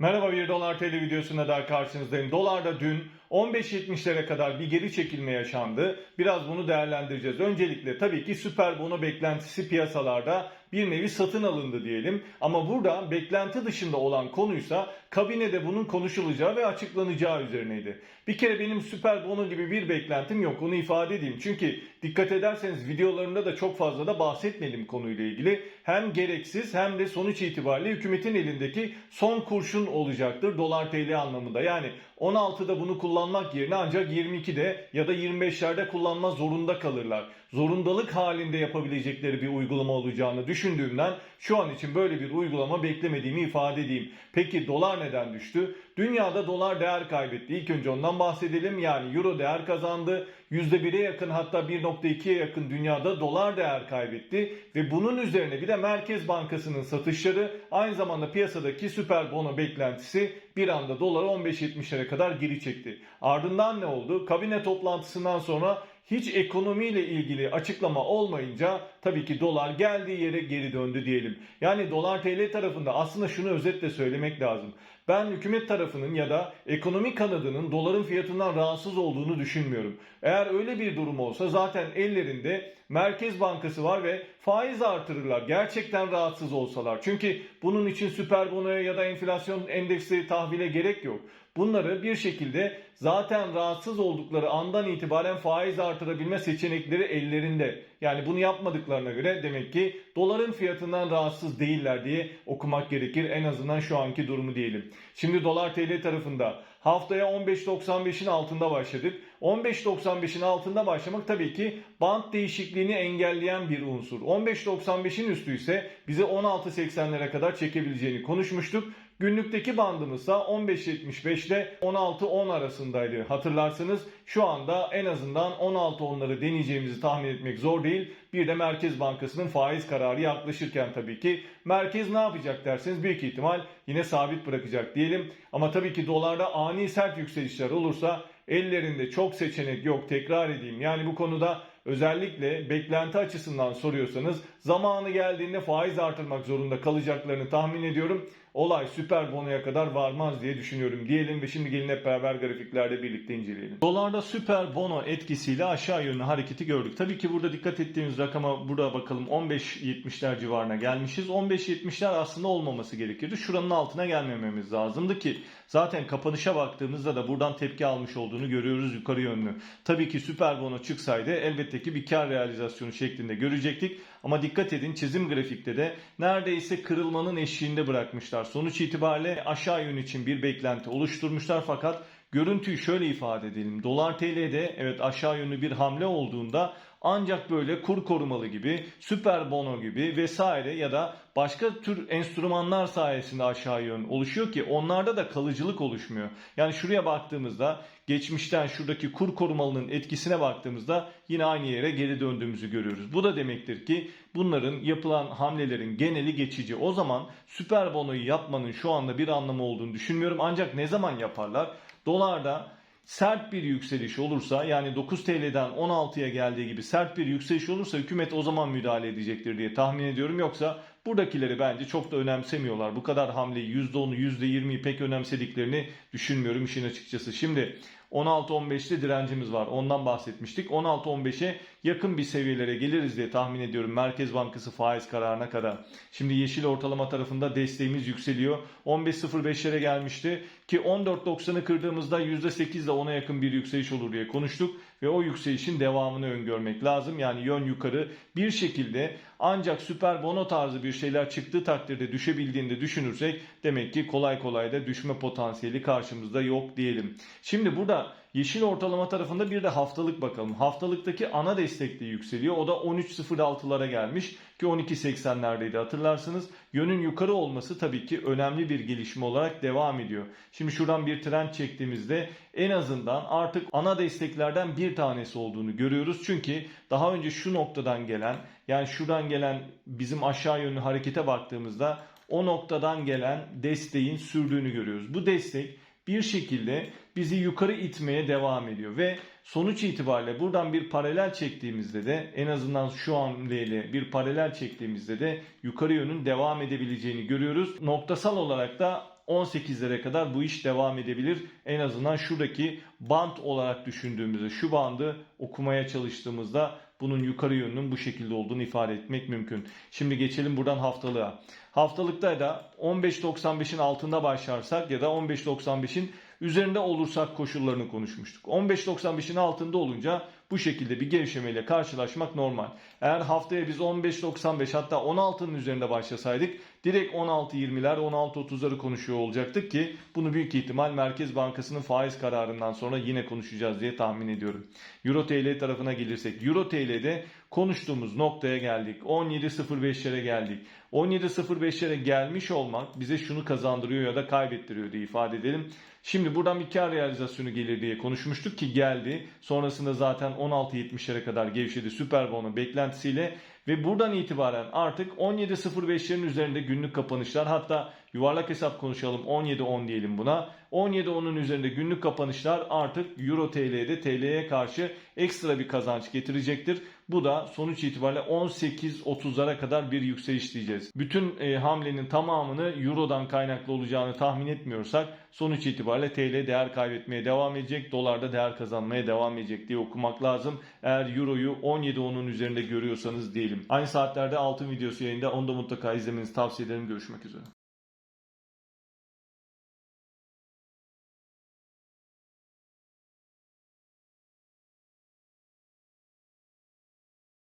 Merhaba bir dolar TL videosunda daha karşınızdayım. Dolarda dün 15.70'lere kadar bir geri çekilme yaşandı. Biraz bunu değerlendireceğiz. Öncelikle tabii ki süper bono beklentisi piyasalarda bir nevi satın alındı diyelim. Ama burada beklenti dışında olan konuysa kabinede bunun konuşulacağı ve açıklanacağı üzerineydi. Bir kere benim süper bono gibi bir beklentim yok. Onu ifade edeyim. Çünkü dikkat ederseniz videolarımda da çok fazla da bahsetmedim konuyla ilgili. Hem gereksiz hem de sonuç itibariyle hükümetin elindeki son kurşun olacaktır dolar TL anlamında. Yani 16'da bunu kullanmak yerine ancak 22'de ya da 25'lerde kullanma zorunda kalırlar. Zorundalık halinde yapabilecekleri bir uygulama olacağını düşündüğümden şu an için böyle bir uygulama beklemediğimi ifade edeyim. Peki dolar neden düştü? Dünyada dolar değer kaybetti. İlk önce ondan bahsedelim. Yani euro değer kazandı. %1'e yakın hatta 1.2'ye yakın dünyada dolar değer kaybetti. Ve bunun üzerine bir de Merkez Bankası'nın satışları aynı zamanda piyasadaki süper bono beklentisi bir anda doları 15.70'lere kadar geri çekti. Ardından ne oldu? Kabine toplantısından sonra hiç ekonomiyle ilgili açıklama olmayınca tabii ki dolar geldiği yere geri döndü diyelim. Yani dolar TL tarafında aslında şunu özetle söylemek lazım. Ben hükümet tarafının ya da ekonomi kanadının doların fiyatından rahatsız olduğunu düşünmüyorum. Eğer öyle bir durum olsa zaten ellerinde Merkez Bankası var ve faiz artırırlar. Gerçekten rahatsız olsalar. Çünkü bunun için süper bonoya ya da enflasyon endeksi tahvile gerek yok. Bunları bir şekilde zaten rahatsız oldukları andan itibaren faiz artırabilme seçenekleri ellerinde. Yani bunu yapmadıklarına göre demek ki doların fiyatından rahatsız değiller diye okumak gerekir. En azından şu anki durumu diyelim. Şimdi dolar TL tarafında haftaya 15.95'in altında başladık. 15.95'in altında başlamak tabii ki bant değişikliğini engelleyen bir unsur. 15.95'in üstü ise bizi 16.80'lere kadar çekebileceğini konuşmuştuk. Günlükteki bandımızsa 15.75 ile 16.10 arasındaydı. Hatırlarsınız şu anda en azından 16.10'ları deneyeceğimizi tahmin etmek zor değil. Bir de Merkez Bankası'nın faiz kararı yaklaşırken tabii ki merkez ne yapacak derseniz büyük ihtimal yine sabit bırakacak diyelim. Ama tabii ki dolarda ani sert yükselişler olursa ellerinde çok seçenek yok tekrar edeyim. Yani bu konuda özellikle beklenti açısından soruyorsanız zamanı geldiğinde faiz artırmak zorunda kalacaklarını tahmin ediyorum. Olay süper bonoya kadar varmaz diye düşünüyorum diyelim ve şimdi gelin hep beraber grafiklerde birlikte inceleyelim. Dolarda süper bono etkisiyle aşağı yönlü hareketi gördük. Tabii ki burada dikkat ettiğimiz rakama burada bakalım 15.70'ler civarına gelmişiz. 15.70'ler aslında olmaması gerekirdi. Şuranın altına gelmememiz lazımdı ki zaten kapanışa baktığımızda da buradan tepki almış olduğunu görüyoruz yukarı yönlü. Tabii ki süper bono çıksaydı elbette ki bir kar realizasyonu şeklinde görecektik. Ama dikkat edin çizim grafikte de neredeyse kırılmanın eşiğinde bırakmışlar. Sonuç itibariyle aşağı yön için bir beklenti oluşturmuşlar fakat görüntüyü şöyle ifade edelim. Dolar TL'de evet aşağı yönlü bir hamle olduğunda ancak böyle kur korumalı gibi, süper bono gibi vesaire ya da başka tür enstrümanlar sayesinde aşağı yön oluşuyor ki onlarda da kalıcılık oluşmuyor. Yani şuraya baktığımızda geçmişten şuradaki kur korumalının etkisine baktığımızda yine aynı yere geri döndüğümüzü görüyoruz. Bu da demektir ki bunların yapılan hamlelerin geneli geçici. O zaman süper bonoyu yapmanın şu anda bir anlamı olduğunu düşünmüyorum. Ancak ne zaman yaparlar? Dolarda sert bir yükseliş olursa yani 9 TL'den 16'ya geldiği gibi sert bir yükseliş olursa hükümet o zaman müdahale edecektir diye tahmin ediyorum. Yoksa buradakileri bence çok da önemsemiyorlar. Bu kadar hamleyi %10'u %20'yi pek önemsediklerini düşünmüyorum işin açıkçası. Şimdi 16-15'te direncimiz var. Ondan bahsetmiştik. 16-15'e yakın bir seviyelere geliriz diye tahmin ediyorum. Merkez Bankası faiz kararına kadar. Şimdi yeşil ortalama tarafında desteğimiz yükseliyor. 15.05'lere gelmişti ki 14.90'ı kırdığımızda %8 ile 10'a yakın bir yükseliş olur diye konuştuk ve o yükselişin devamını öngörmek lazım. Yani yön yukarı bir şekilde ancak süper bono tarzı bir şeyler çıktığı takdirde düşebildiğinde düşünürsek demek ki kolay kolay da düşme potansiyeli karşımızda yok diyelim. Şimdi burada yeşil ortalama tarafında bir de haftalık bakalım. Haftalıktaki ana destekli yükseliyor. O da 13.06'lara gelmiş ki 12.80'lerdeydi hatırlarsınız. Yönün yukarı olması tabii ki önemli bir gelişme olarak devam ediyor. Şimdi şuradan bir trend çektiğimizde en azından artık ana desteklerden bir tanesi olduğunu görüyoruz. Çünkü daha önce şu noktadan gelen yani şuradan gelen bizim aşağı yönlü harekete baktığımızda o noktadan gelen desteğin sürdüğünü görüyoruz. Bu destek bir şekilde bizi yukarı itmeye devam ediyor ve sonuç itibariyle buradan bir paralel çektiğimizde de en azından şu hamleyle bir paralel çektiğimizde de yukarı yönün devam edebileceğini görüyoruz. Noktasal olarak da 18'lere kadar bu iş devam edebilir. En azından şuradaki bant olarak düşündüğümüzde şu bandı okumaya çalıştığımızda bunun yukarı yönünün bu şekilde olduğunu ifade etmek mümkün. Şimdi geçelim buradan haftalığa. Haftalıkta da 15.95'in altında başlarsak ya da 15.95'in üzerinde olursak koşullarını konuşmuştuk. 15.95'in altında olunca bu şekilde bir gevşemeyle karşılaşmak normal. Eğer haftaya biz 15.95 hatta 16'nın üzerinde başlasaydık direkt 16.20'ler 16.30'ları konuşuyor olacaktık ki bunu büyük ihtimal Merkez Bankası'nın faiz kararından sonra yine konuşacağız diye tahmin ediyorum. Euro TL tarafına gelirsek Euro TL'de konuştuğumuz noktaya geldik. 17.05'lere geldik. 17.05'lere gelmiş olmak bize şunu kazandırıyor ya da kaybettiriyor diye ifade edelim. Şimdi buradan bir kar realizasyonu gelir diye konuşmuştuk ki geldi. Sonrasında zaten 16.70'lere kadar gevşedi Süper Bono beklentisiyle ve buradan itibaren artık 17.05'lerin üzerinde günlük kapanışlar hatta yuvarlak hesap konuşalım 17.10 diyelim buna. 17.10'un üzerinde günlük kapanışlar artık Euro TL'de TL'ye karşı ekstra bir kazanç getirecektir. Bu da sonuç itibariyle 18.30'lara kadar bir yükseliş diyeceğiz. Bütün e, hamlenin tamamını Euro'dan kaynaklı olacağını tahmin etmiyorsak sonuç itibariyle TL değer kaybetmeye devam edecek, dolar da değer kazanmaya devam edecek diye okumak lazım. Eğer Euro'yu 17.10'un üzerinde görüyorsanız diyelim. Aynı saatlerde altın videosu yayında onu da mutlaka izlemenizi tavsiye ederim. Görüşmek üzere.